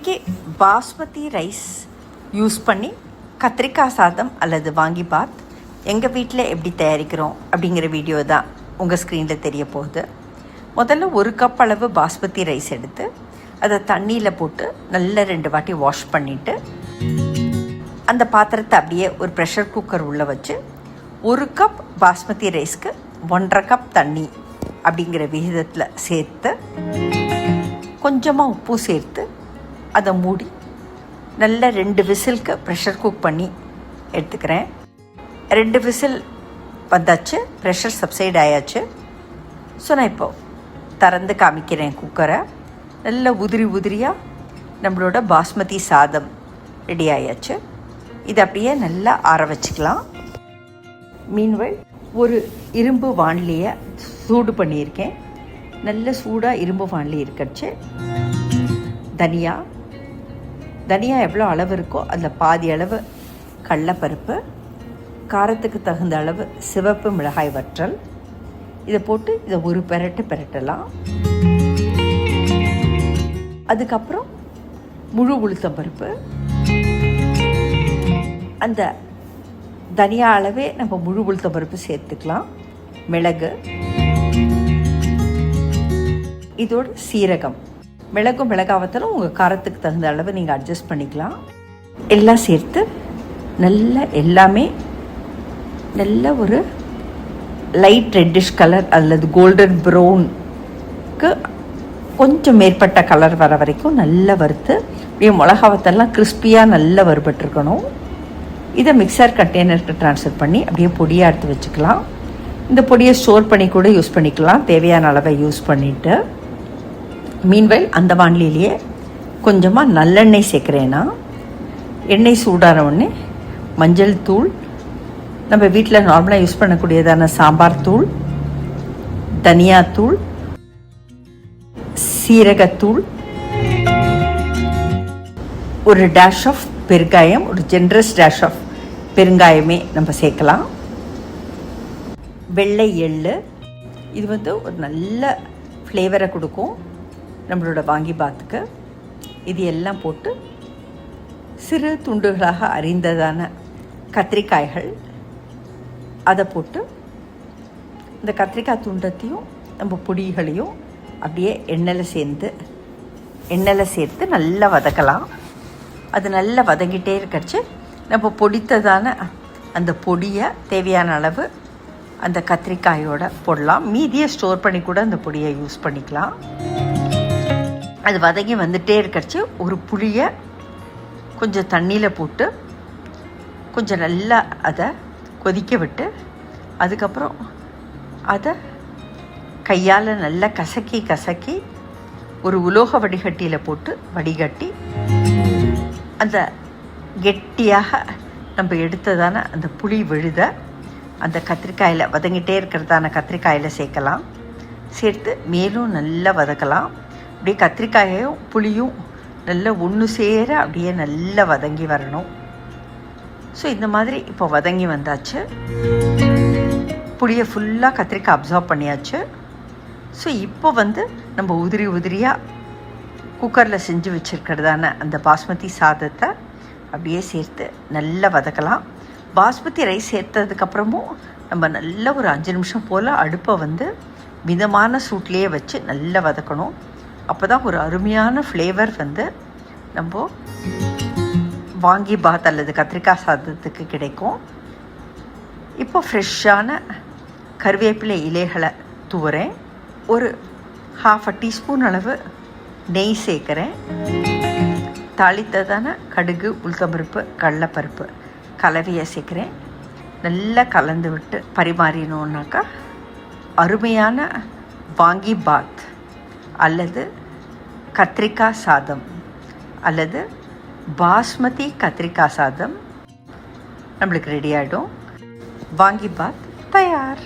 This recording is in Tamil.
இன்றைக்கி பாஸ்மதி ரைஸ் யூஸ் பண்ணி கத்திரிக்காய் சாதம் அல்லது வாங்கி பாத் எங்கள் வீட்டில் எப்படி தயாரிக்கிறோம் அப்படிங்கிற வீடியோ தான் உங்கள் ஸ்க்ரீனில் தெரிய போகுது. முதல்ல ஒரு கப் அளவு பாஸ்மதி ரைஸ் எடுத்து அதை தண்ணியில் போட்டு நல்ல ரெண்டு வாட்டி வாஷ் பண்ணிவிட்டு அந்த பாத்திரத்தை அப்படியே ஒரு ப்ரெஷர் குக்கர் உள்ளே வச்சு ஒரு கப் பாஸ்மதி ரைஸ்க்கு ஒன்றரை கப் தண்ணி அப்படிங்கிற விகிதத்தில் சேர்த்து கொஞ்சமாக உப்பு சேர்த்து அதை மூடி நல்ல ரெண்டு விசிலுக்கு ப்ரெஷர் குக் பண்ணி எடுத்துக்கிறேன். ரெண்டு விசில் வந்தாச்சு ப்ரெஷர் சப்சைட் ஆயாச்சு. ஸோ நான் இப்போது திறந்து காமிக்கிறேன் குக்கரை நல்ல உதிரி உதிரியாக நம்மளோட பாஸ்மதி சாதம் ரெடி ஆயாச்சு. இதை அப்படியே நல்லா ஆற வச்சுக்கலாம். மீன்வள் ஒரு இரும்பு வானிலையை சூடு பண்ணியிருக்கேன். நல்ல சூடாக இரும்பு வானிலை இருக்கச்சு தனியாக தனியா எவ்வளோ அளவு இருக்கோ அதில் பாதி அளவு கடலப்பருப்பு காரத்துக்கு தகுந்த அளவு சிவப்பு மிளகாய் வற்றல். இதை போட்டு இதை ஒரு பெரட்டு பெரட்டலாம். அதுக்கப்புறம் முழு உளுத்தம் பருப்பு. அந்த தனியா அளவே நம்ம முழு உளுத்தம் பருப்பு சேர்த்துக்கலாம். மிளகு. இதோட சீரகம். மிளகும் மிளகாவத்தலும் உங்கள் காரத்துக்கு தகுந்த அளவு நீங்கள் அட்ஜஸ்ட் பண்ணிக்கலாம். எல்லாம் சேர்த்து நல்ல எல்லாமே நல்ல ஒரு லைட் ரெட்டிஷ் கலர் அல்லது கோல்டன் ப்ரௌனுக்கு கொஞ்சம் மேற்பட்ட கலர் வர வரைக்கும் நல்லா வறுத்து அப்படியே மிளகாவத்தெல்லாம் கிறிஸ்பியாக நல்லா வறுபட்டுருக்கணும். இதை மிக்சர் கண்டெய்னருக்கு ட்ரான்ஸ்ஃபர் பண்ணி அப்படியே பொடியாக எடுத்து வச்சுக்கலாம். இந்த பொடியை ஸ்டோர் பண்ணி கூட யூஸ் பண்ணிக்கலாம். தேவையான அளவை யூஸ் பண்ணிவிட்டு மீன்வெல் அந்த வானிலையிலேயே கொஞ்சமாக நல்லெண்ணெய் சேர்க்குறேன்னா எண்ணெய் சூடான உடனே மஞ்சள் தூள் நம்ம வீட்டில் நார்மலாக யூஸ் பண்ணக்கூடியதான சாம்பார் தூள் தனியாத்தூள் சீரகத்தூள் ஒரு டேஷ் ஆஃப் பெருங்காயம் ஒரு ஜென்ரஸ் டேஷ் ஆஃப் பெருங்காயமே நம்ம சேர்க்கலாம். வெள்ளை எள்ளு இது வந்து ஒரு நல்ல ஃப்ளேவரை கொடுக்கும். நம்மளோட வாங்கி பாத்துக்கு. இது எல்லாம் போட்டு சிறு துண்டுகளாக அறிந்ததான கத்திரிக்காய்கள். அதை போட்டு இந்த கத்திரிக்காய் துண்டத்தையும் நம்ம பொடிகளையும் அப்படியே எண்ணெயில் சேர்ந்து எண்ணெயில் சேர்த்து நல்லா வதக்கலாம். அது நல்லா வதங்கிட்டே இருக்கச்சு நம்ம பொடித்ததான அந்த பொடியை தேவையான அளவு அந்த கத்திரிக்காயோட போடலாம். மீதியை ஸ்டோர் பண்ணி கூட அந்த பொடியை யூஸ் பண்ணிக்கலாம். அது வதங்கி வந்துட்டே இருக்கிறச்சு ஒரு புளியை கொஞ்சம் தண்ணியில் போட்டு கொஞ்சம் நல்லா அதை கொதிக்க விட்டு அதுக்கப்புறம் அதை கையால் நல்லா கசக்கி கசக்கி ஒரு உலோக வடிகட்டியில் போட்டு வடிகட்டி அந்த கெட்டியாக நம்ம எடுத்ததான அந்த புளி விழுத அந்த கத்திரிக்காயில் வதங்கிட்டே இருக்கிறதான கத்திரிக்காயில் சேர்க்கலாம். சேர்த்து மேலும் நல்லா வதக்கலாம். அப்படியே கத்திரிக்காயையும் புளியும் நல்லா ஒன்று சேர அப்படியே நல்லா வதங்கி வரணும். ஸோ இந்த மாதிரி இப்போ வதங்கி வந்தாச்சு. புளியை ஃபுல்லாக கத்திரிக்காய் அப்சர்வ் பண்ணியாச்சு. ஸோ இப்போ வந்து நம்ம உதிரி உதிரியாக குக்கரில் செஞ்சு வச்சுருக்கிறதான அந்த பாஸ்மதி சாதத்தை அப்படியே சேர்த்து நல்லா வதக்கலாம். பாஸ்மதி ரைஸ் சேர்த்ததுக்கப்புறமும் நம்ம நல்ல ஒரு அஞ்சு நிமிஷம் போல் அடுப்பை வந்து மிதமான சூட்லேயே வச்சு நல்லா வதக்கணும். அப்போ தான் ஒரு அருமையான ஃப்ளேவர் வந்து நம்ம வாங்கி பாத் அல்லது கத்திரிக்காய் சாதத்துக்கு கிடைக்கும். இப்போ ஃப்ரெஷ்ஷான கருவேப்பிலை இலைகளை தூவுறேன். ஒரு ஹாஃப் அ டீஸ்பூன் அளவு நெய் சேர்க்குறேன். தாளித்ததான கடுகு உளுத்தம்பருப்பு கடலப்பருப்பு கலவையை சேர்க்குறேன். நல்லா கலந்து விட்டு பரிமாறினோன்னாக்கா அருமையான வாங்கி பாத் அல்லது கத்திரிக்காய் சாதம் அல்லது பாஸ்மதி கத்திரிக்காய் சாதம் நம்மளுக்கு ரெடி ஆகிடும் வாங்கி பாத் தயார்.